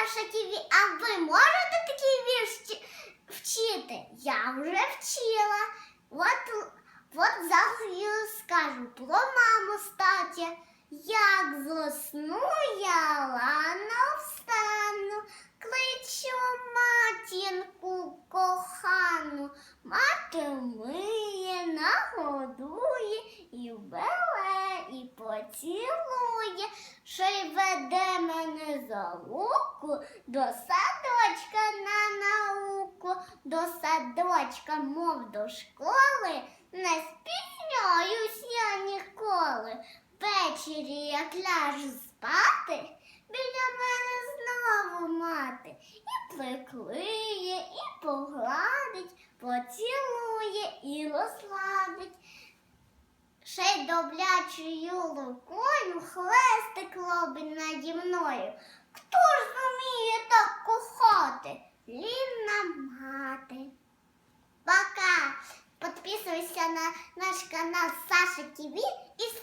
Саша ТВ. А ви можете такий вірш вчити? Я вже вчила. От, от зараз я скажу про маму статі. Як засну я рано встану, кличу матінку кохану, мати миє, нагодує і вбере, і поцілує, що й веде за руку до садочка на науку, до садочка, мов до школи, не спізнююсь я ніколи. Ввечері, як ляжу спати, біля мене знову мати і приклиє, і погладить, поцілує і розладить. Ще й доблячою рукою хлестик робить наді мною. Хто ж зуміє так кохати? Лінна мати. Пока! Подписывайся на наш канал Саша ТВ и